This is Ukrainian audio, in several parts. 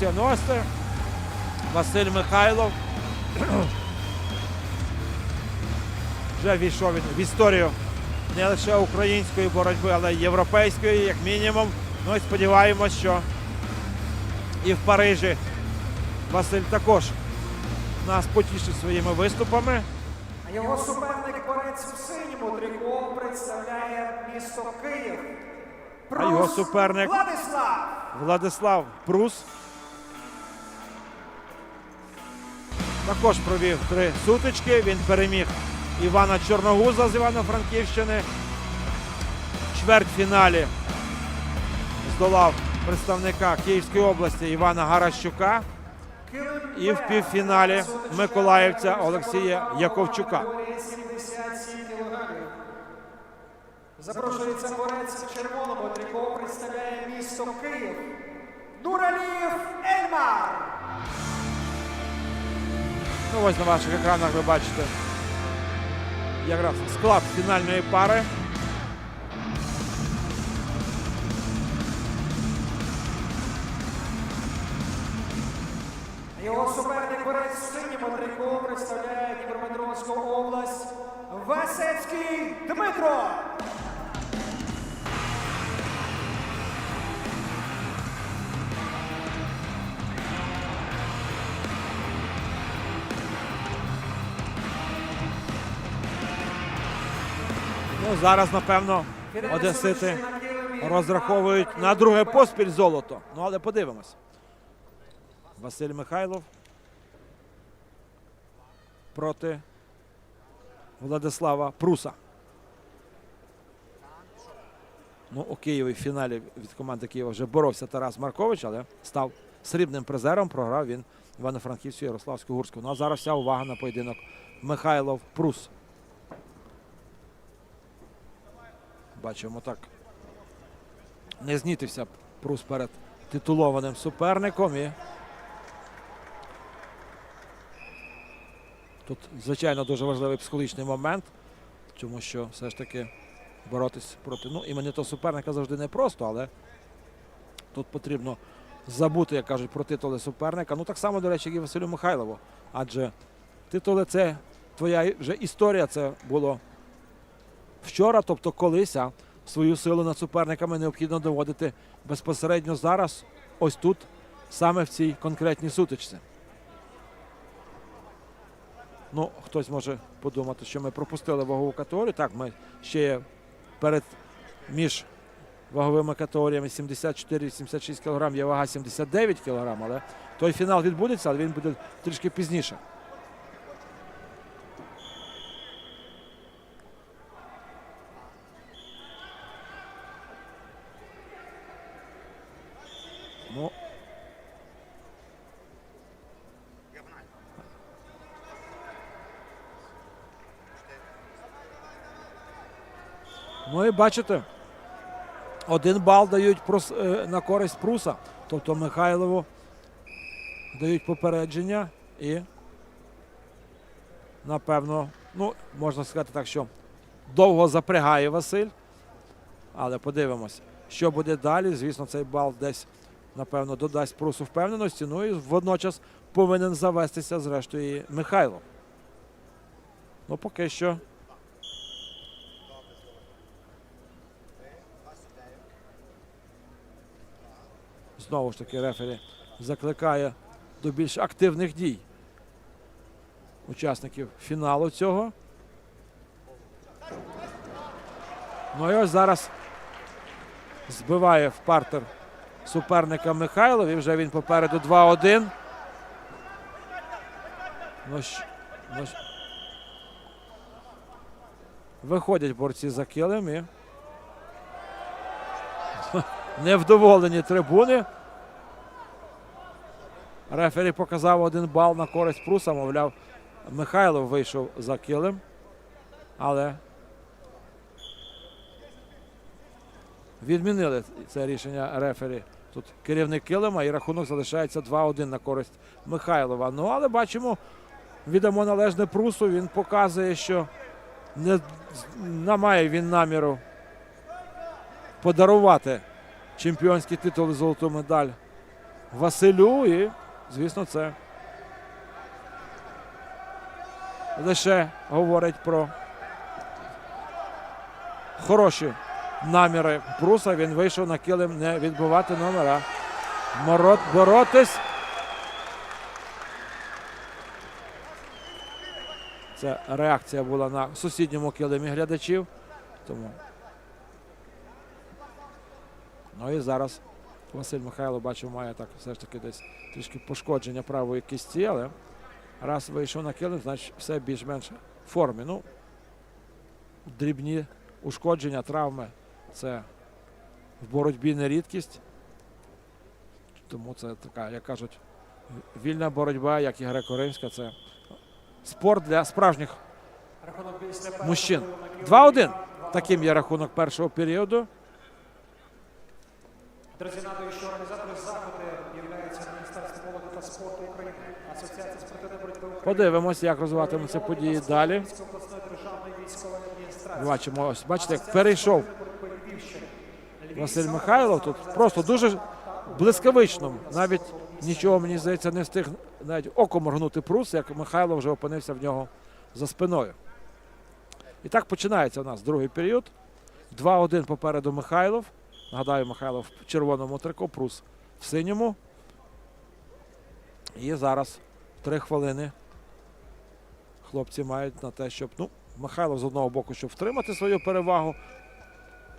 90 Василь Михайлов. Вже війшов він в історію не лише української боротьби, але й європейської, як мінімум. Ну і сподіваємось, що і в Парижі Василь також нас потішить своїми виступами. Його суперник борець в синьому трико представляє місто Київ. А його суперник Владислав. Владислав Прус. Також провів три сутички. Він переміг Івана Чорногуза з Івано-Франківщини. Чвертьфіналі здолав представника Київської області Івана Гаращука. І в півфіналі Миколаївця Олексія Яковчука. Категорії 77 кілограмів. Запрошується борець в червоному трико представляє місто Київ. Нуралієв Ельмар. Ну, ось на ваших екранах ви бачите якраз склад фінальної пари. Його суперник в синьому трико представляє Дніпропетровську область. Васецький Дмитро. Зараз, напевно, одесити розраховують на друге поспіль золото. Ну, але подивимось. Василь Михайлов проти Владислава Пруса. Ну, у Києві в фіналі від команди Києва вже боровся Тарас Маркович, але став срібним призером. Програв він Івано-Франківську Ярославську Гурську. Ну а зараз вся увага на поєдинок Михайлов Прус. Бачимо так. Не знітився Прус перед титулованим суперником. І тут, звичайно, дуже важливий психологічний момент, тому що все ж таки боротись проти ну, іменитого суперника завжди непросто, але тут потрібно забути, як кажуть, про титули суперника. Ну так само, до речі, як і Василю Михайлову. Адже титули це твоя вже історія, це було вчора, тобто колись, свою силу над суперниками необхідно доводити безпосередньо зараз, ось тут, саме в цій конкретній сутичці. Ну, хтось може подумати, що ми пропустили вагову категорію. Так, ми ще перед між ваговими категоріями 74-76 кг, є вага 79 кг, але той фінал відбудеться, але він буде трішки пізніше. Ну і бачите, один бал дають е, на користь Пруса. Тобто Михайлову дають попередження і, напевно, ну, можна сказати так, що довго запрягає Василь. Але подивимось, що буде далі. Звісно, цей бал десь, напевно, додасть Прусу впевненості. Ну і водночас повинен завестися, зрештою, і Михайло. Ну, поки що. Знову ж таки, рефері закликає до більш активних дій учасників фіналу цього. Ну і ось зараз збиває в партер суперника Михайлов. І вже він попереду 2-1. Ну, ну, Виходять борці за килим і невдоволені трибуни. Рефері показав один бал на користь Пруса. Мовляв, Михайлов вийшов за килим. Але відмінили це рішення рефері. Тут керівник килима і рахунок залишається 2-1 на користь Михайлова. Ну, але бачимо, віддамо належне Прусу. Він показує, що не має він наміру подарувати чемпіонський титул і золоту медаль Василю. І, звісно, це лише говорить про хороші наміри Пруса. Він вийшов на килим не відбивати номера. Морот боротись. Це реакція була на сусідньому килимі глядачів. Тому. Ну і зараз Василь Михайло бачив, має так все ж таки десь трішки пошкодження правої кісті, але раз вийшов на килим, значить все більш-менш в формі. Ну, дрібні ушкодження, травми це в боротьбі не рідкість. Тому це така, як кажуть, вільна боротьба, як і греко-римська, це спорт для справжніх мужчин. 2-1. Таким є рахунок першого періоду. Друзі, нагадую, що організатори заходу являються Міністерство молоді та спорту України, Асоціація спортивної боротьби України. Подивимось, як розвиватимуться події далі. Бачимо, ось бачите, як перейшов Василь Михайлов. Тут просто дуже блискавично. Навіть нічого, мені здається, не встиг навіть оком моргнути прус, як Михайло вже опинився в нього за спиною. І так починається у нас другий період. 2-1 попереду Михайлов. Нагадаю, Михайлов в червоному трико, прус в синьому. І зараз три хвилини хлопці мають на те, щоб. Ну, Михайлов з одного боку, щоб втримати свою перевагу.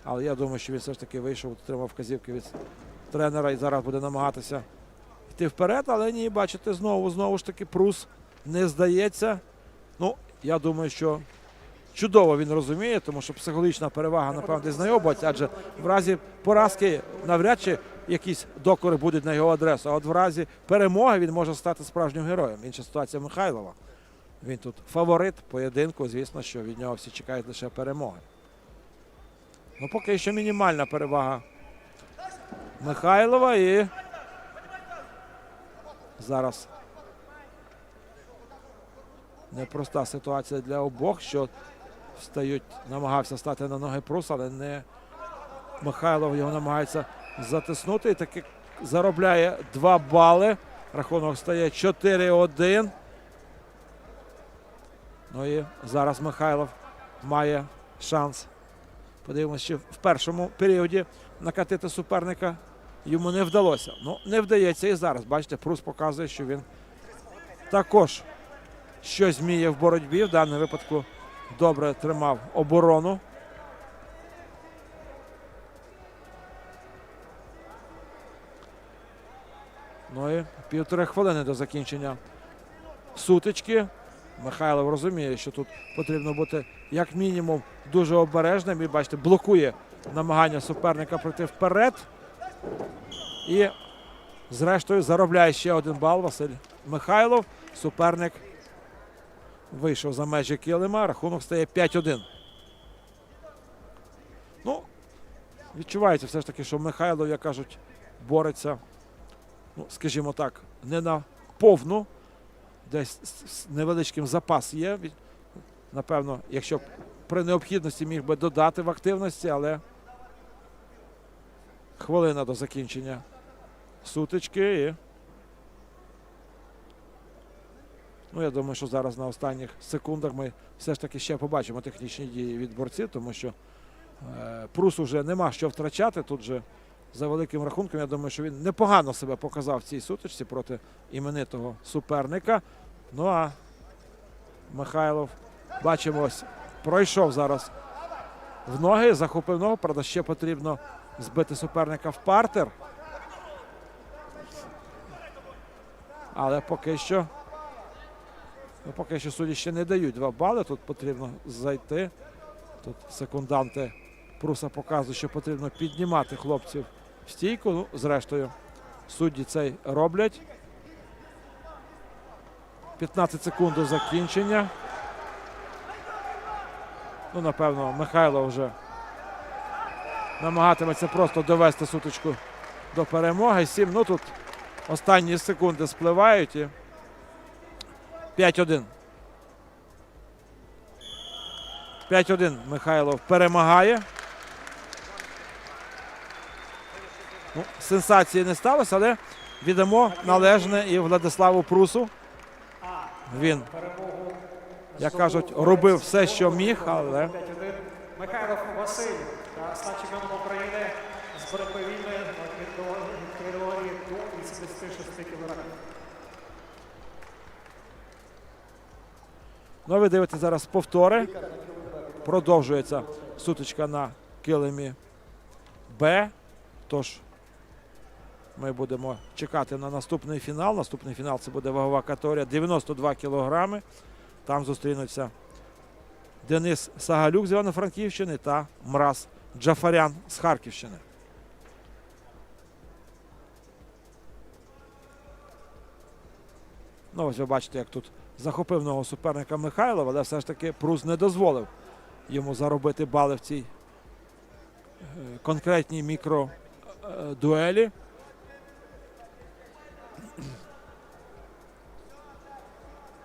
Але я думаю, що він все ж таки вийшов, отримав вказівки від тренера і зараз буде намагатися йти вперед. Але ні, бачите, знову, знову ж таки, Прус не здається. Ну, я думаю, що чудово він розуміє, тому що психологічна перевага, напевно, десь на адже в разі поразки навряд чи якісь докори будуть на його адресу. А от в разі перемоги він може стати справжнім героєм. Інша ситуація Михайлова. Він тут фаворит поєдинку. Звісно, що від нього всі чекають лише перемоги. Ну, поки що мінімальна перевага Михайлова і зараз непроста ситуація для обох, що встають, намагався стати на ноги Прус, але не Михайлов його намагається затиснути і таки заробляє 2 бали. Рахунок стає 4-1. Ну і зараз Михайлов має шанс. Подивимося, чи в першому періоді накатити суперника йому не вдалося. Ну, не вдається і зараз. Бачите, Прус показує, що він також щось вміє в боротьбі. В даному випадку добре тримав оборону. Ну і півтори хвилини до закінчення сутички. Михайлов розуміє, що тут потрібно бути як мінімум дуже обережним. І бачите, блокує намагання суперника пройти вперед. І, зрештою, заробляє ще один бал Василь Михайлов. Суперник вийшов за межі килима. Рахунок стає 5-1. Ну, відчувається все ж таки, що Михайлов, як кажуть, бореться, ну, скажімо так, не на повну десь невеличким запас є. Напевно, якщо при необхідності міг би додати в активності, але хвилина до закінчення сутички. І... Ну, я думаю, що зараз на останніх секундах ми все ж таки ще побачимо технічні дії від борців, тому що е, Прус уже нема що втрачати. Тут же за великим рахунком, я думаю, що він непогано себе показав в цій сутичці проти іменитого суперника. Ну а Михайлов, бачимо, ось пройшов зараз в ноги, захопив ногу. Правда, ще потрібно збити суперника в партер. Але поки що. Ну, поки що судді ще не дають два бали. Тут потрібно зайти. Тут секунданти Пруса показують, що потрібно піднімати хлопців в стійку. Ну, зрештою, судді цей роблять. 15 секунд до закінчення. Ну, напевно, Михайло вже намагатиметься просто довести сутичку до перемоги. 7. Ну тут останні секунди спливають і 5-1. 5-1 Михайлов перемагає. Ну, сенсації не сталося, але віддамо належне і Владиславу Прусу. Він, як кажуть, робив все, що міг, але 5-1. Михайлов Василь та України з боротьби вільної від категорії до 86 кг. Ну, а ви дивитесь зараз повтори. Продовжується сутичка на килимі Б. Тож ми будемо чекати на наступний фінал. Наступний фінал це буде вагова категорія 92 кілограми. Там зустрінуться Денис Сагалюк з Івано-Франківщини та Мраз Джафарян з Харківщини. Ну, ось ви бачите, як тут захопив нового суперника Михайлова, але все ж таки Прус не дозволив йому заробити бали в цій е, конкретній мікродуелі.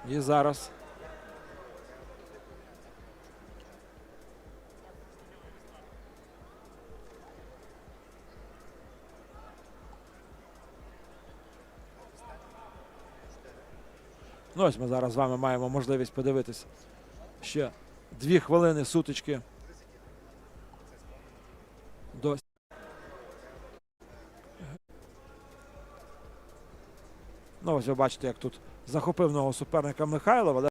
І зараз Ну, ось ми зараз з вами маємо можливість подивитись ще дві хвилини сутички. До... Ну, ось ви бачите, як тут захопив нового суперника Михайлова.